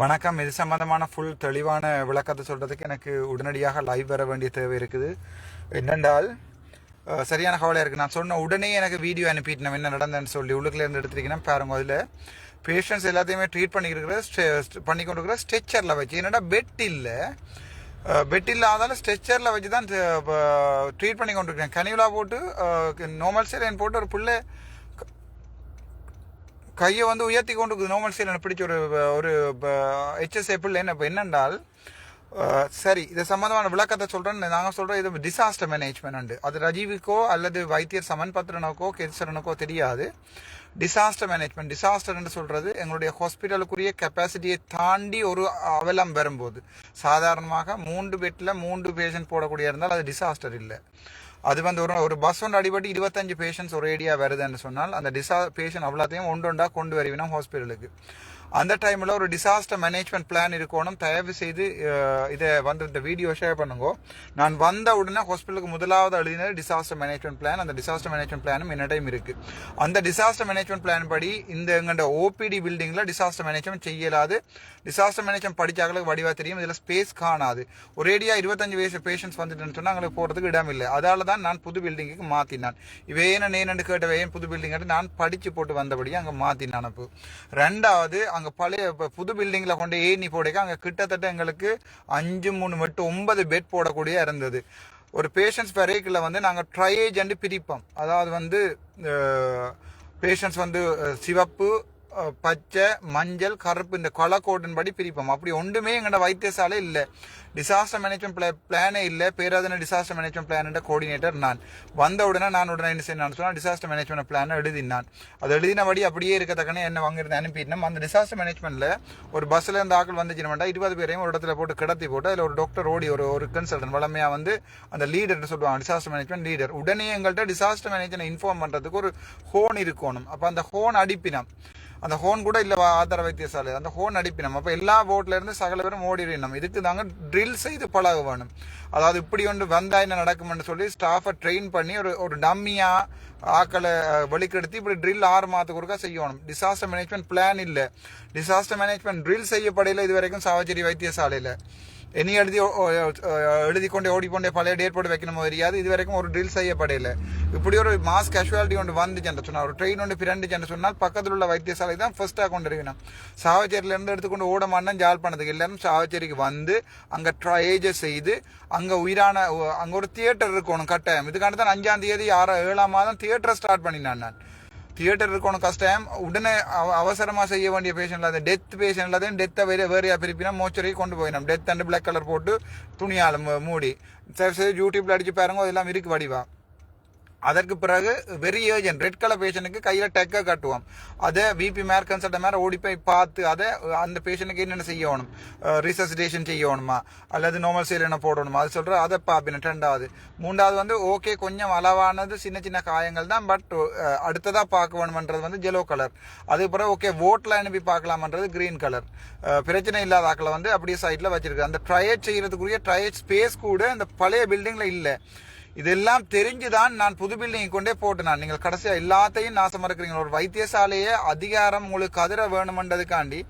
வணக்கம். இது சம்பந்தமான ஃபுல் தெளிவான விளக்கத்தை சொல்கிறதுக்கு எனக்கு உடனடியாக லைவ் வர வேண்டிய தேவை இருக்குது. என்னென்றால் சரியான கவலையாக இருக்குது நான் சொன்ன உடனே எனக்கு வீடியோ அனுப்பிட்டு நம்ம என்ன நடந்தேன்னு சொல்லி உள்ளுக்குலேருந்து இருந்து எடுத்துருக்கீங்கன்னா பாருங்க அதில் பேஷண்ட்ஸ் எல்லாத்தையுமே ட்ரீட் பண்ணிக்கிற பண்ணி கொண்டு இருக்கிற ஸ்ட்ரெச்சரில் வச்சு என்னடா பெட் இல்லை? பெட் இல்லாதாலும் ஸ்ட்ரெச்சரில் வச்சு தான் ட்ரீட் பண்ணி கொண்டு இருக்கிறேன் கனிவிலா போட்டு நார்மல் சேலைன் போட்டு ஒரு பிள்ளை கையை வந்து உயர்த்தி கொண்டு நோமல் சீலனை பிடிச்ச ஒரு ஒரு ஹெச்எஸ்ஏ பிள்ளை என்ன இப்போ என்னென்றால் Uh, சரி இது சம்பந்தமான விளக்கத்தை சொல்றேன் நாங்கள் சொல்கிறோம் இது டிசாஸ்டர் மேனேஜ்மெண்ட் அது ரஜீவுக்கோ அல்லது வைத்தியர் சமன் பத்திரனுக்கோ கெரிசரனுக்கோ தெரியாது டிசாஸ்டர் மேனேஜ்மெண்ட் டிசாஸ்டர்னு சொல்கிறது எங்களுடைய ஹாஸ்பிட்டலுக்குரிய கெப்பாசிட்டியை தாண்டி ஒரு அவலம் வரும்போது. சாதாரணமாக மூன்று பெட்டில் மூன்று பேஷண்ட் போடக்கூடிய இருந்தால் அது டிசாஸ்டர் இல்லை. அது வந்து ஒரு ஒரு பஸ் ஒன்று அடிபட்டு இருபத்தஞ்சு பேஷண்ட்ஸ் ஒரு ஏடியா வருதுன்னு சொன்னால் அந்த டிசா பேஷண்ட் அவ்வளோத்தையும் ஒன்று ஒன்றா கொண்டு வருவினோம் ஹாஸ்பிட்டலுக்கு அந்த டைமில் ஒரு டிசாஸ்டர் மேனேஜ்மெண்ட் பிளான் இருக்கணும். தயவு செய்து இதை வந்து இந்த வீடியோ ஷேர் பண்ணுங்க. நான் வந்த உடனே ஹாஸ்பிட்டலுக்கு முதலாவது எழுதினது டிசாஸ்டர் மேனேஜ்மெண்ட் பிளான் அந்த டிசாஸ்டர் மேனேஜ்மெண்ட் பிளானும் என்னடையும் இருக்கு. அந்த டிசாஸ்டர் மேனேஜ்மெண்ட் பிளான் படி இந்த எங்கள்ட ஓபிடி பில்டிங்கில் டிசாஸ்டர் மேனேஜ்மெண்ட் செய்யலாது. டிசாஸ்டர் மேனேஜ்மெண்ட் படிச்சாங்களுக்கு வடிவாக தெரியும். இதில் ஸ்பேஸ் காணாது. ஒரேடியா இருபத்தஞ்சு வயசு பேஷண்ட்ஸ் வந்துட்டுன்னு சொன்னால் அங்கே போகிறதுக்கு இடம் இல்லை. அதால தான் நான் புது பில்டிங்குக்கு மாற்றினான் இவே என்ன நேனண்டு கேட்டவே ஏன் புது பில்டிங் நான் படித்து போட்டு வந்தபடி அங்கே மாற்றினான் அப்போ ரெண்டாவது அங்கே பழைய இப்போ புது பில்டிங்கில் கொண்டு ஏணி போடைக்க அங்கே கிட்டத்தட்ட எங்களுக்கு அஞ்சு மூணு மட்டும் ஒன்பது பெட் போடக்கூடிய இருந்தது. ஒரு பேஷண்ட்ஸ் வரைக்கில் வந்து நாங்கள் ட்ரையேஜ் பிரிப்போம். அதாவது வந்து பேஷண்ட்ஸ் வந்து சிவப்பு பச்சை மஞ்சள் கருப்பு இந்த கலர் கோட்டின் படி பிரிப்போம். அப்படி ஒன்றுமே எங்களோட வைத்தியசாலை இல்லை. டிசாஸ்டர் மேனேஜ்மெண்ட் பிளே பிளானே இல்லை. Peradeniya disaster management plan coordinator நான். வந்த உடனே நான் உடனே என்ன செய்யணும் சொன்னால் டிசாஸ்டர் மேனேஜ்மெண்ட் பிளான் எழுதினான் அது எழுதினபடி அப்படியே இருக்கத்தக்கனே என்ன வாங்கிருந்து அனுப்பிட்டோம் அந்த டிசாஸ்டர் மேனேஜ்மெண்ட்ல ஒரு பஸ்ல இருந்து ஆக்கள் வந்துச்சுன்னா இருபது பேரையும் ஒரு இடத்துல போட்டு கிடத்தி போட்டு அதில் ஒரு டாக்டர் ஓடி ஒரு ஒரு கன்சல்டன் வளமையா வந்து அந்த லீடர் சொல்லுவாங்க டிசாஸ்டர் மேனேஜ்மெண்ட் லீடர் உடனே எங்கள்கிட்ட டிசாஸ்டர் மேனேஜ்மெண்ட் இன்ஃபார்ம் பண்றதுக்கு ஒரு ஹோன் இருக்கணும். அப்போ அந்த ஹோன் அடிப்பினம். அந்த ஹோன் கூட இல்ல ஆதார வைத்தியசாலை. அந்த ஹோன் அடிப்பினம். அப்ப எல்லா போட்ல இருந்து சகல பேரும் ஓடிடணும். இதுக்கு தாங்க ட்ரில் செய்து பழக வேணும் அதாவது இப்படி ஒன்று வந்தா என்ன நடக்கும்னு சொல்லி ஸ்டாஃபை ட்ரெயின் பண்ணி ஒரு ஒரு டம்மியா ஆக்களை அஹ், வெளிக்கெடுத்து இப்படி ட்ரில் ஆறு மாதத்துக்கு ஒருக்கா செய்யணும். டிசாஸ்டர் மேனேஜ்மெண்ட் பிளான் இல்லை. டிசாஸ்டர் மேனேஜ்மெண்ட் ட்ரில் செய்யப்படையில இது வரைக்கும் சாவச்சேரி வைத்தியசாலையில். இனி எழுதி எழுதி கொண்டே ஓடிக்கொண்டே பழைய டேட் போட்டு வைக்கணும் தெரியாது இது வரைக்கும் ஒரு ட்ரில் செய்யப்படையில இப்படி ஒரு மாஸ் கேஷுவாலிட்டி ஒன்று வந்துச்சு சொன்னால் ஒரு ட்ரெயின் ஒன்று பிறண்டுச்சு சொன்னால் பக்கத்தில் உள்ள வைத்தியசாலை தான் ஃபர்ஸ்ட்டாக கொண்டு இருக்கணும் சாவச்சேரியிலேருந்து எடுத்துக்கொண்டு ஓட மாட்டேன் ஜால் பண்ணதுக்கு எல்லாரும் சாவச்சேரிக்கு வந்து அங்கே ட்ரையேஜ் செய்து அங்கே உயிரான அங்கே ஒரு தியேட்டர் இருக்கணும் கட்டாயம் இதுக்காண்டி தான் அஞ்சாம் தேதி ஆறாம் ஏழாம் மாதம் தியேட்டரை ஸ்டார்ட் பண்ணினான் நான் தியேட்டர் இருக்கணும் கஷ்டம். உடனே அவ- செய்ய வேண்டிய பேஷண்ட்ல அது டெத் பேஷண்ட்ல தான் டெத்தை வேற வேறையா பிரிப்பினா மோச்சரிக்கு கொண்டு போயிடும் டெத் அண்ட் பிளாக் கலர் போட்டு துணியால் மூடி. சரி சரி யூடியூப்ல அடிச்சு பாருங்க அதெல்லாம் இருக்கு வடிவா. அதற்கு பிறகு வெரி ஏர்ஜென்ட் ரெட் கலர் பேஷண்ட்டுக்கு கையில் டெக்கை கட்டுவோம். அதை விபி மேர் கன்சல்ட் மேலே ஓடி போய் பார்த்து அதை அந்த பேஷண்ட்டுக்கு என்னென்ன செய்யணும் ரிசசிடேஷன் செய்யணுமா அல்லது நார்மல் சைல் என்ன போடணுமா? அது சொல்கிற அதை பார்ப்பின ரெண்டாவது. மூன்றாவது வந்து ஓகே கொஞ்சம் அளவானது சின்ன சின்ன காயங்கள் தான் பட் அடுத்ததாக பார்க்க வேணுமன்றது வந்து ஜெலோ கலர் அதுக்கு பிறகு ஓகே ஓட்டில் அனுப்பி பார்க்கலாமன்றது கிரீன் கலர் பிரச்சனை இல்லாத ஆக்களை வந்து அப்படியே சைடில் வச்சிருக்கு அந்த ட்ரையட் செய்யறதுக்குரிய ட்ரையட் ஸ்பேஸ் கூட அந்த பழைய பில்டிங்கில் இல்லை. இதெல்லாம் தெரிஞ்சுதான் நான் புது பில்டிங் கொண்டே போட்டு நான் நீங்கள் கடைசியா எல்லாத்தையும் நாசமா இருக்கிறீங்க ஒரு வைத்தியசாலையே அதிகாரம் உங்களுக்கு கதிர வேணுமன்றதுக்காண்டி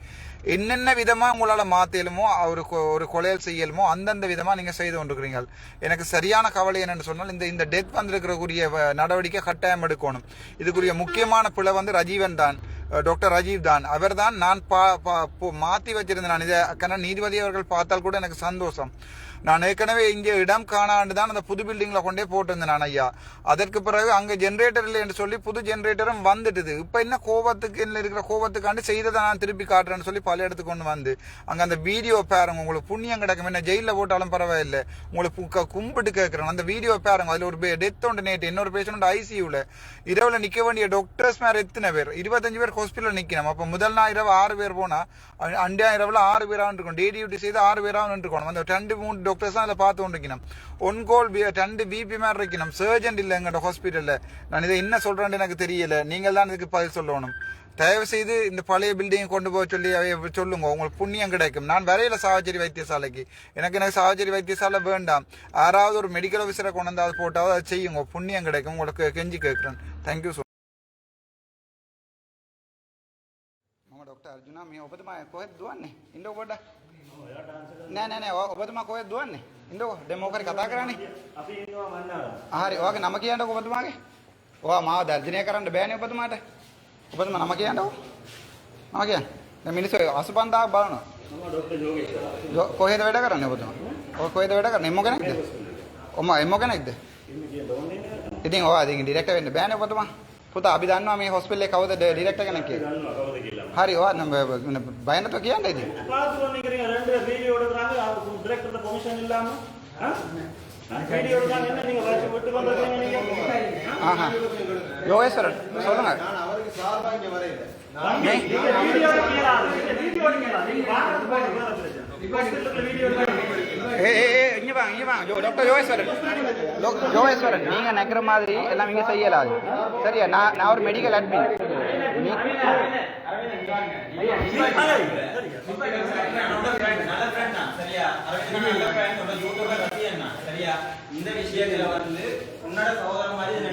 என்னென்ன விதமா உங்களால மாத்தலுமோ ஒரு கொ- ஒரு கொலையல் செய்யலுமோ அந்தந்த விதமா நீங்க செய்து கொண்டிருக்கிறீங்க எனக்கு சரியான கவலை என்னன்னு சொன்னால் இந்த இந்த டெத் வந்திருக்கிறக்குரிய நடவடிக்கை கட்டாயம் எடுக்கணும். இதுக்குரிய முக்கியமான பிழை வந்து ரஜீவன் தான். டாக்டர் ராஜீவ் தான். அவர் தான் நான் பா பா- மாத்தி வச்சிருந்தேன் நான். இதை கண்ண நீதிபதி அவர்கள் பார்த்தால் கூட எனக்கு சந்தோஷம். நான் ஏற்கனவே இங்கே இடம் காணாண்டு தான் அந்த புது பில்டிங்கில் கொண்டே போட்டிருந்தேன் நான் ஐயா. அதற்கு பிறகு அங்கே ஜென்ரேட்டர் இல்லை என்று சொல்லி புது ஜென்ரேட்டரும் வந்துட்டுது. இப்போ என்ன கோபத்துக்கு என்ன இருக்கிற கோபத்துக்காண்டு செய்ததை நான் திருப்பி காட்டுறேன்னு சொல்லி பல இடத்துக்கு கொண்டு வந்து அங்கே அந்த வீடியோ பாருங்க உங்களுக்கு புண்ணியம் கிடக்கும். என்ன ஜெயிலில் போட்டாலும் பரவாயில்லை. உங்களுக்கு கும்பிட்டு கேட்குறேன். அந்த வீடியோ பாருங்க அதில் ஒரு டெத் ஒன்று நேற்று இன்னொரு பேஷண்ட் ஐசியூவில் இரவில் நிற்க வேண்டிய டாக்டர்ஸ் மேல எத்தனை பேர்? இருபத்தஞ்சு பேர் ஹாஸ்பிட்டலில் நிற்கணும் அப்போ முதல் நாள் இரவு ஆறு பேர் போனால் அண்டியா இரவில் ஆறு பேராக இருக்கும் டே டியூட்டி செய்து ஆறு பேராக இருக்கணும் அந்த ரெண்டு மூணு ഡോക്ടേഴ്സ് അല്ല பார்த்துകൊண்டிருக்கணும் ஒன் கோல் ரெண்டு பிபி மாதிரி இருக்கணும். சர்ஜன் இல்லை எங்கள்ட ஹாஸ்பிட்டலில் நான் இதை என்ன சொல்கிறேன்னு எனக்கு தெரியல. நீங்கள் தான் இதுக்கு பதில் சொல்லணும். தயவு செய்து இந்த பழைய பில்டிங் கொண்டு போக சொல்லி சொல்லுங்க. உங்களுக்கு புண்ணியம் கிடைக்கும். நான் வரையில சாவச்சேரி வைத்தியசாலைக்கு. எனக்கு எனக்கு சாவச்சேரி வைத்தியசாலை வேண்டாம். யாராவது ஒரு மெடிக்கல் ஆஃபீஸரை கொண்டு வந்து போட்டாவது அதை செய்யுங்க. புண்ணியம் கிடைக்கும். உங்களுக்கு கெஞ்சி கேட்குறேன். தேங்க்யூ ஸோ ஆமாம் டாக்டர் அர்ஜுனா மீ ஒப்பது மா கோயத் துவானே இந்தோ නෑ නෑ නෑ ඔ- ඔබතුමා කොහෙද දුවන්නේ? ඉන්නකො දැන් මොකක් හරි කතා කරන්නේ? අපි ඉන්නවා මන්නාරම්. හරි ඔයාගේ නම කියන්නකො ඔබතුමාගේ. ඔයා මාව දර්ජනය කරන්න බෑනේ ඔබතුමාට. ඔබතුමා නම කියන්නකො. නම කියන්න. දැන් මිනිස්සු 85000 බලනවා. මම ડોક્ટર යෝගේශ්වර. යෝ- කොහෙද වැඩ කරන්නේ ඔබතුමා? ඔය කොහෙද වැඩ කරන්නේ? එම්මෝ කෙනෙක්ද? ඔම එම්මෝ කෙනෙක්ද? ඉන්නේ කියන දෝන්නේ නේද? ඉතින් ඔයා ඉතින් ඩිරෙක්ටර් වෙන්න බෑනේ ඔබතුමා. පුතා අපි දන්නවා මේ හොස්පිටල් එකේ කවුද ඩිරෙක්ටර් කෙනෙක් කියලා. දන්නවා කවුද කියලා. හරි ඔයා නම් බය නැතුව කියන්න ඉතින්. பாத்துறோம் நீங்க ரெண்டு வீடியோ எடுக்கறாங்க டைரக்டர் பெர்மிஷன் இல்லாம ஆ? வீடியோ எடுக்கறாங்க என்ன நீங்க வச்சு விட்டு வந்திருக்கீங்க நீங்க ஆஹா யோகேஸ்வரன் சொல்லுங்க நீங்க வீடியோ எடுக்கலாம் நீங்க வீடியோ எடுக்கலாம் நீங்க வாங்க போங்க வேற பிரச்சனை ஹாஸ்பிடல்ல வீடியோ எடுக்கலாம் ஏ ஏ ஏ இங்க வாங்க இங்க வாங்க. டாக்டர் யோகேஸ்வரன். யோகேஸ்வரன் நீங்க நினைக்கிற மாதிரி எல்லாம் இங்க செய்யலாது சரியா? நான் நான் ஒரு மெடிக்கல் அட்மின் உன்னோட இந்த விஷயத்துல வந்து உன்னோட சகோதரன் மாதிரி இதை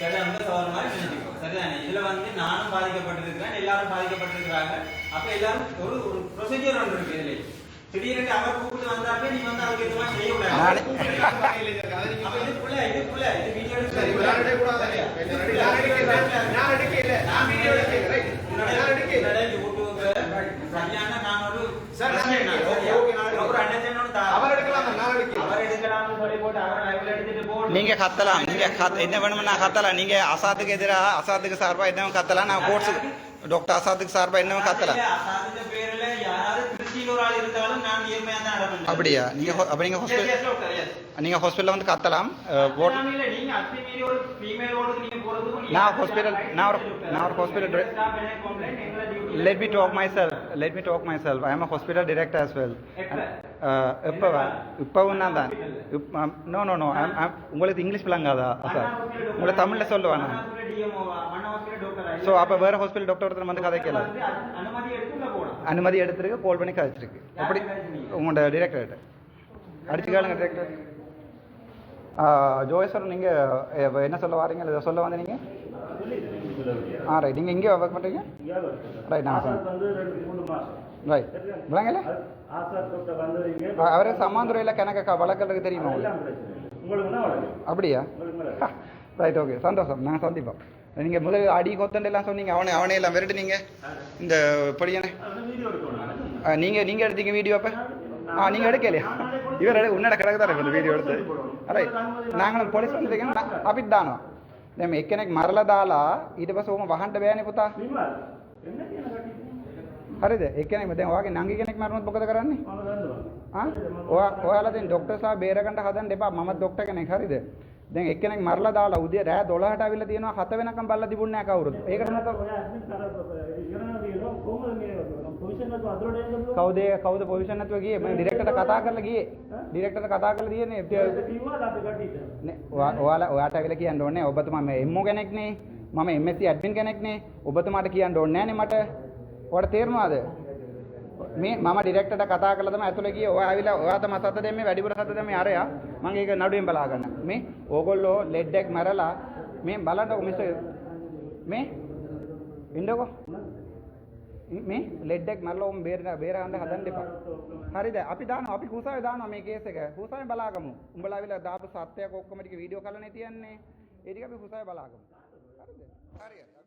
சரியா? உன்னோட சகோதரன் மாதிரி நினைச்சுக்கோ. சரிதானே? இதுல வந்து நானும் பாதிக்கப்பட்டிருக்கிறேன் எல்லாரும் பாதிக்கப்பட்டிருக்கிறாங்க. அப்ப எல்லாரும் ஒரு ஒரு ப்ரொசீஜர் ஒன்று இருக்கு இதுல. திடீர்னு அவர் கூப்பிட்டு வந்தாப்பே நீ வந்து அதுக்கு எதுவுமா செய்ய கூடாது? இதுக்குள்ள இதுக்குள்ள இது வீடியோ சரியான நான் ஒரு ஒரு அண்ணன் அவர் எடுக்கலாம்னு சொல்லி போட்டு அவர் லைவ்ல எடுத்துட்டு போட்டு நீங்க கத்தலாம் நீங்க கத்த- என்ன வேணும்னா கத்தலாம் நீங்க அசாத்துக்கு எதிராக அசாத்துக்கு சார்பா என்ன கத்தலாம் நான் கோர்ட்ஸுக்கு டாக்டர் அசாத்துக்கு சார்பா என்ன கத்தலாம் அசாதித்த பேர்ல யாராவது திருச்சியில் ஒரு ஆள் இருந்தாலும் நான் நேர்மையா தான் நடப்பேன் அப்படியா நீங்க ஹோ- அப்ப நீங்க Yes, hospital yes, doctor, yes. நீங்க ஹாஸ்பிட்டல்ல வந்து கத்தலாம் அஹ், vote- அதெல்லாம் இல்ல, நீங்க அத்துமீறி ஒரு female ஓடுக்கு நீங்க போறதுக்கும் நீங்க நான் hospital- நான் ஒரு- நான் ஒரு hospital dri- Staff and complaint, எங்களோட duty. let me talk myself. Let me talk myself. I am a hospital director as well எப்ப? uh, எப்ப இப்பவும் நான் தான் நோ நோ நோ உங்களுக்கு இங்கிலீஷ் விளங்காதா? சார் உங்களை தமிழ்ல சொல்லுவானா ஸோ அப்போ வேற ஹாஸ்பிட்டல் டாக்டர் ஒருத்தர் வந்து கதைக்கல வந்து அனு- அனுமதி எடுத்திருக்கு கால் பண்ணி கதைச்சிருக்கு. எப்படி உங்களோட டிரெக்டர்கிட்ட அடிச்சு கேளுங்க டிரெக்டர் ஜோயஸ்வரன் நீங்கள் என்ன சொல்ல வாரீங்க? இதை சொல்ல வந்து நீங்கள் ஆ ரைட் நீங்கள் இங்கே ஒர்க் பண்ணுறீங்க ரைட் நான் ரைட் விளங்கல? அவரே சமாந்துறையில் கணக்கு வழக்கலுக்கு தெரியுமா அப்படியா? ரைட் ஓகே சந்தோஷம். நான் சந்திப்பேன் நீங்கள் முதல் அடி கொத்தண்டெல்லாம் சொன்னீங்க. அவனை அவனே எல்லாம் விரட்டுனீங்க. இந்த படியானே. நீங்கள் நீங்கள் எடுத்தீங்க வீடியோ அப்போ? ஆ நீங்கள் எடுக்கலையா? இவர் எடு உன்னோட கிடக்கு தான் இருக்கும் வீடியோ எடுத்து அரே நாங்களும் போலீஸ் வந்துருக்கேன் அப்படித்தானோ நம்ம எக்கனைக்கு மரலதாலா இது பஸ் உங்க வகண்ட வேணே புத்தா. හරිද? ඒ කියන්නේ දැන් ඔයාගේ නංගි කෙනෙක් මරුණොත් මොකද කරන්නේ? මම දන්නවා. ආ? ඔයා ඔයාලා දැන් ડોක්ටර්ස්ලා බේරගන්න හදන්න එපා. මම ડોක්ටර් කෙනෙක්. හරිද? දැන් එක්කෙනෙක් මරලා දාලා උදේ රෑ 12ට අවිල්ලා තියෙනවා 7 වෙනකම් බල්ලා තිබුණේ නැහැ කවුරුත්. ඒකට මොකද කවුද කවුද පොසිෂන් නැතුව ගියේ? මම ඩිරෙක්ටර්ට කතා කරලා ගියේ. ඩිරෙක්ටර්ට කතා කරලා තියෙන්නේ නේ ඔයාලා ඔයාට ඇවිල්ලා කියන්න ඕනේ. ඔබතුමා මේ එම්මෝ කෙනෙක්නේ. මම MSc ඇඩ්මින් කෙනෙක්නේ. ඔබතුමාට කියන්න ඕනේ නැහනේ මට. ඔයාලට තේරුණාද මේ මම ඩිරෙක්ටර්ට කතා කරලා තමයි ඇතුලේ ගියේ. ඔයා ඇවිල්ලා ඔයා තමයි සත දෙන්නේ වැඩිපුර සත දෙන්නේ අරයා. මම ඒක නඩුවෙන් බලා ගන්න. මේ ඕගොල්ලෝ ලෙඩ් එක මරලා මේ බලන්නකො මිස්ටර් මේ ඉන්නකො. මේ ලෙඩ් එක මරලා උන් බේර බේරගන්න හදන්න එපා. හරිද? අපි දානවා. අපි කුසාවේ දානවා මේ කේස් එක. කුසාවේ බලාගමු. උඹලා ඇවිල්ලා දාපු සත්‍යයක් ඔක්කොම ටික වීඩියෝ කරලා නේ තියන්නේ. ඒ ටික අපි කුසාවේ බලාගමු. හරිද? හරියට